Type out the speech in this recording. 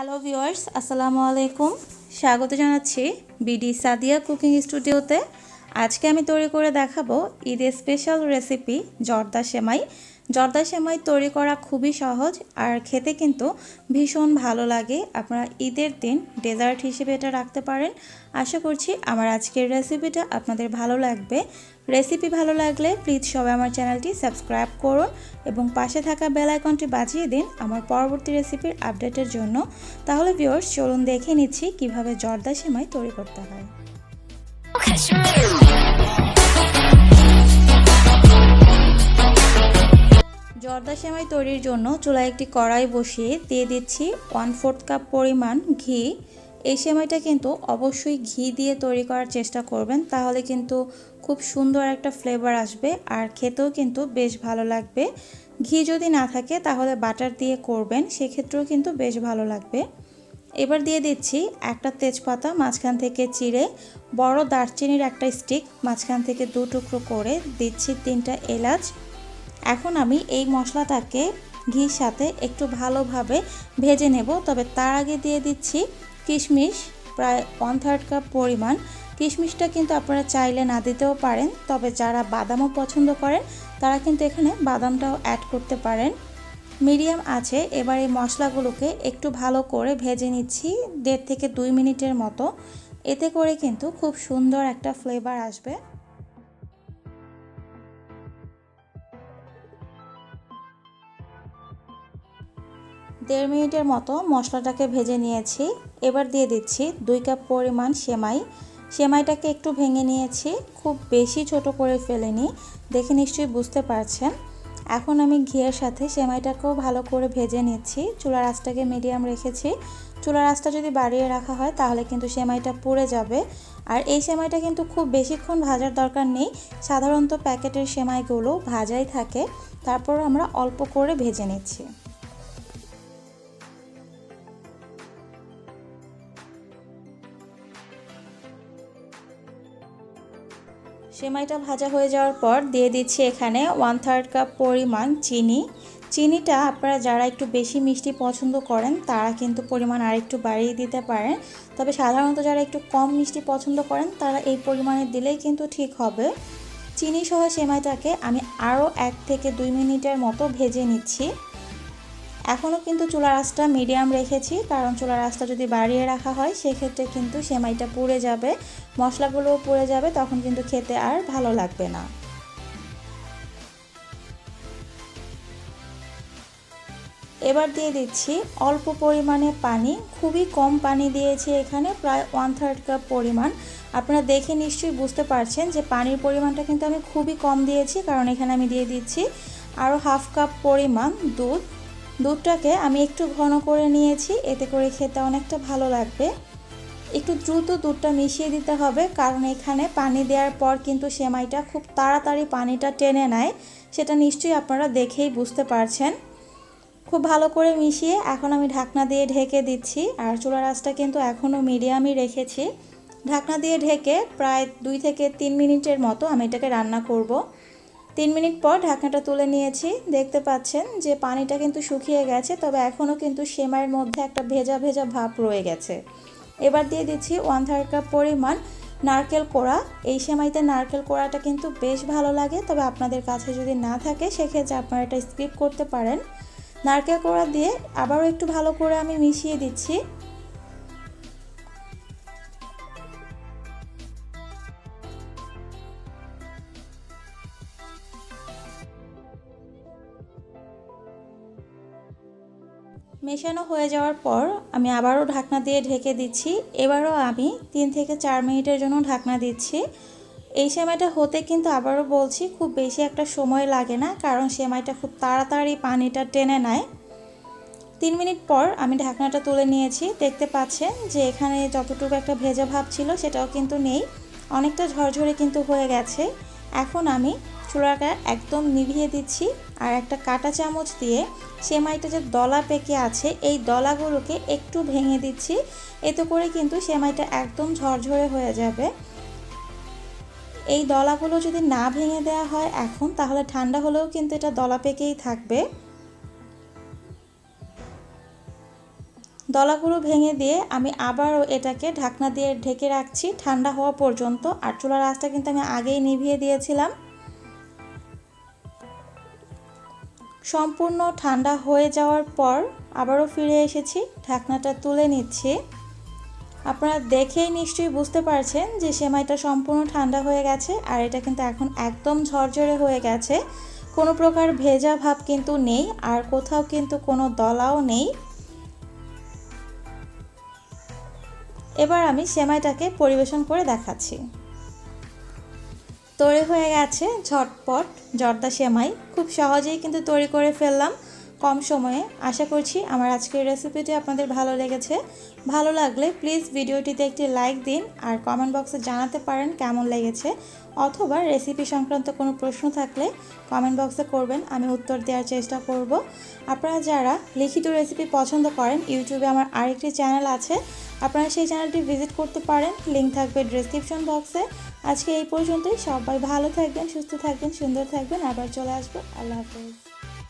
Hello viewers আসসালামু আলাইকুম স্বাগত জানাচ্ছি বিডি সাদিয়া কুকিং স্টুডিওতে আজকে আমি তৈরি করে দেখাবো ঈদের স্পেশাল রেসিপি জর্দা সেমাই। জর্দা সেমাই তৈরি করা খুবই সহজ আর খেতে কিন্তু ভীষণ ভালো লাগে। আপনারা ঈদের দিন ডেজার্ট হিসেবে এটা রাখতে পারেন। আশা করছি আমার আজকের রেসিপিটা আপনাদের ভালো লাগবে। রেসিপি ভালো লাগলে প্লিজ সবাই আমার চ্যানেলটি সাবস্ক্রাইব করুন এবং পাশে থাকা বেল আইকনটি বাজিয়ে দিন আমার পরবর্তী রেসিপির আপডেটের জন্য। তাহলে ভিউয়ার্স চলুন দেখে নিচ্ছি কীভাবে জর্দা সেমাই তৈরি করতে হয়। জর্দা সেমাই তৈরির জন্য চুলায় একটি কড়াই বসিয়ে দিয়ে দিচ্ছি ওয়ান ফোর্থ কাপ পরিমাণ ঘি। এই সেমাইটা কিন্তু অবশ্যই ঘি দিয়ে তৈরি করার চেষ্টা করবেন, তাহলে কিন্তু খুব সুন্দর একটা ফ্লেভার আসবে আর খেতেও কিন্তু বেশ ভালো লাগবে। ঘি যদি না থাকে তাহলে বাটার দিয়ে করবেন, সেক্ষেত্রেও কিন্তু বেশ ভালো লাগবে। এবার দিয়ে দিচ্ছি একটা তেজপাতা, মাঝখান থেকে চিড়ে, বড় দারচিনির একটা স্টিক মাঝখান থেকে দু টুকরো করে দিচ্ছি তিনটা এলাচ। এখন আমি এই মশলাটাকে ঘির সাথে একটু ভালোভাবে ভেজে নেব। তবে তার আগে দিয়ে দিচ্ছি কিশমিশ, প্রায় ওয়ান থার্ড কাপ পরিমাণ। কিশমিশটা কিন্তু আপনারা চাইলে না দিতেও পারেন, তবে যারা বাদামও পছন্দ করেন, তারা কিন্তু এখানে বাদামটাও অ্যাড করতে পারেন। মিডিয়াম আছে, এবার এই মশলাগুলোকে একটু ভালো করে ভেজে নিচ্ছি, দেড় থেকে দুই মিনিটের মতো। এতে করে কিন্তু খুব সুন্দর একটা ফ্লেভার আসবে। দেড় মিনিটের মতো মশলাটাকে ভেজে নিয়েছি। এবার দিয়ে দিচ্ছি দুই কাপ পরিমাণ সেমাই। সেমাইটাকে একটু ভেঙে নিয়েছি। খুব বেশি ছোট করে ফেলেনি। দেখে নিশ্চয়ই বুঝতে পারছেন। এখন আমি ঘিয়ের সাথে সেমাইটাকেও ভালো করে ভেজে নিচ্ছি। চুলার আঁচটাকে মিডিয়াম রেখেছি। চুলার আঁচটা যদি বাড়িয়ে রাখা হয়, তাহলে কিন্তু সেমাইটা পুড়ে যাবে। আর এই সেমাইটা কিন্তু খুব বেশিক্ষণ ভাজার দরকার নেই। সাধারণত প্যাকেটের সেমাইগুলো ভাজাই থাকে। তারপর আমরা অল্প করে ভেজে নিচ্ছি। সেমাইটা ভাজা হয়ে যাওয়ার পর দিয়ে দিচ্ছি এখানে ওয়ান থার্ড কাপ পরিমাণ চিনি। চিনিটা আপনারা যারা একটু বেশি মিষ্টি পছন্দ করেন, তারা কিন্তু পরিমাণ আরেকটু বাড়িয়ে দিতে পারেন। তবে সাধারণত যারা একটু কম মিষ্টি পছন্দ করেন, তারা এই পরিমাণে দিলেই কিন্তু ঠিক হবে। চিনি সহ সেমাইটাকে আমি আরও এক থেকে দুই মিনিটের মতো ভেজে নিচ্ছি। এখনও কিন্তু চুলার আঁচটা মিডিয়াম রেখেছি, কারণ চুলার আঁচটা যদি বাড়িয়ে রাখা হয়, সেক্ষেত্রে কিন্তু সেমাইটা পুড়ে যাবে, মশলাগুলোও পুড়ে যাবে, তখন কিন্তু খেতে আর ভালো লাগবে না। এবার দিয়ে দিচ্ছি অল্প পরিমাণে পানি, খুবই কম পানি দিয়েছি এখানে, প্রায় ওয়ান থার্ড কাপ পরিমাণ। আপনারা দেখে নিশ্চয়ই বুঝতে পারছেন যে পানির পরিমাণটা কিন্তু আমি খুবই কম দিয়েছি, কারণ এখানে আমি দিয়ে দিচ্ছি আরও হাফ কাপ পরিমাণ দুধ। দুধটাকে আমি একটু ঘন করে নিয়েছি, এতে করে খেতে অনেকটা ভালো লাগবে। একটু দ্রুত দুধটা মিশিয়ে দিতে হবে, কারণ এখানে পানি দেওয়ার পর কিন্তু সেমাইটা খুব তাড়াতাড়ি পানিটা টেনে নেয়, সেটা নিশ্চয়ই আপনারা দেখেই বুঝতে পারছেন। খুব ভালো করে মিশিয়ে এখন আমি ঢাকনা দিয়ে ঢেকে দিচ্ছি, আর চুলা আঁচটা কিন্তু এখনও মিডিয়ামই রেখেছি। ঢাকনা দিয়ে ঢেকে প্রায় দুই থেকে তিন মিনিটের মতো আমি এটাকে রান্না করব। তিন মিনিট পর ঢাকনাটা তুলে নিয়েছি। দেখতে পাচ্ছেন যে পানিটা কিন্তু শুকিয়ে গেছে, তবে এখনও কিন্তু সেমাইয়ের মধ্যে একটা ভেজা ভেজা ভাব রয়ে গেছে। এবার দিয়ে দিচ্ছি ওয়ান থার্ড কাপ পরিমাণ নারকেল কোড়া। এই সেমাইতে নারকেল কোড়াটা কিন্তু বেশ ভালো লাগে, তবে আপনাদের কাছে যদি না থাকে, সেক্ষেত্রে আপনারা এটা স্কিপ করতে পারেন। নারকেল কোড়া দিয়ে আবারও একটু ভালো করে আমি মিশিয়ে দিচ্ছি। মেশানো হয়ে যাওয়ার পর আমি আবারও ঢাকনা দিয়ে ঢেকে দিচ্ছি। এবারও আমি তিন থেকে চার মিনিটের জন্য ঢাকনা দিচ্ছি। এই সেমাইটা হতে কিন্তু আবারও বলছি, খুব বেশি একটা সময় লাগে না, কারণ সেমাইটা খুব তাড়াতাড়ি পানিটা টেনে নেয়। তিন মিনিট পর আমি ঢাকনাটা তুলে নিয়েছি। দেখতে পাচ্ছেন যে এখানে যতটুকু একটা ভেজা ভাব ছিল সেটাও কিন্তু নেই। অনেকটা ঝরঝরে কিন্তু হয়ে গেছে। এখন আমি চূড়াটা একদম নিভিয়ে দিচ্ছি আর একটা কাটা চামচ দিয়ে সেমাইটা যে দলা পেকে আছে, এই দলাগুলোকে একটু ভেঙে দিচ্ছি। এতে করে কিন্তু সেমাইটা একদম ঝরঝরে হয়ে যাবে। এই দলাগুলো যদি না ভেঙে দেওয়া হয় এখন, তাহলে ঠান্ডা হলেও কিন্তু এটা দলা পেকেই থাকবে। দলাগুলো ভেঙে দিয়ে আমি আবারও এটাকে ঢাকনা দিয়ে ঢেকে রাখছি ঠান্ডা হওয়া পর্যন্ত। আর চুলার আঁচটা কিন্তু আমি আগেই নিভিয়ে দিয়েছিলাম। সম্পূর্ণ ঠান্ডা হয়ে যাওয়ার পর আবারও ফিরে এসেছি, ঢাকনাটা তুলে নিচ্ছি। আপনারা দেখেই নিশ্চয়ই বুঝতে পারছেন যে সেমাইটা সম্পূর্ণ ঠান্ডা হয়ে গেছে আর এটা কিন্তু এখন একদম ঝরঝরে হয়ে গেছে। কোনো প্রকার ভেজা ভাব কিন্তু নেই আর কোথাও কিন্তু কোনো দলাও নেই। এবার আমি সেমাইটাকে পরিবেশন করে দেখাচ্ছি। তৈরি হয়ে গেছে ঝটপট জর্দা সেমাই। খুব সহজেই কিন্তু তৈরি করে ফেললাম। কম সময়ে। আশা করছি আমার আজকের রেসিপিটি আপনাদের ভালো লেগেছে। ভালো লাগলে প্লিজ ভিডিওটিতে একটি লাইক দিন আর কমেন্ট বক্সে জানাতে পারেন কেমন লেগেছে অথবা রেসিপি সংক্রান্ত কোনো প্রশ্ন থাকলে কমেন্ট বক্সে করবেন, আমি উত্তর দেওয়ার চেষ্টা করব। আপনারা যারা লিখিত রেসিপি পছন্দ করেন ইউটিউবে আমার আরেকটি চ্যানেল আছে, আপনারা সেই চ্যানেলটি ভিজিট করতে পারেন লিঙ্ক থাকবে ডিসক্রিপশন বক্সে আজকে এই পর্যন্তই, সবাই ভালো থাকবেন, সুস্থ থাকবেন, সুন্দর থাকবেন, আবার চলে আসব, আল্লাহ হাফেজ।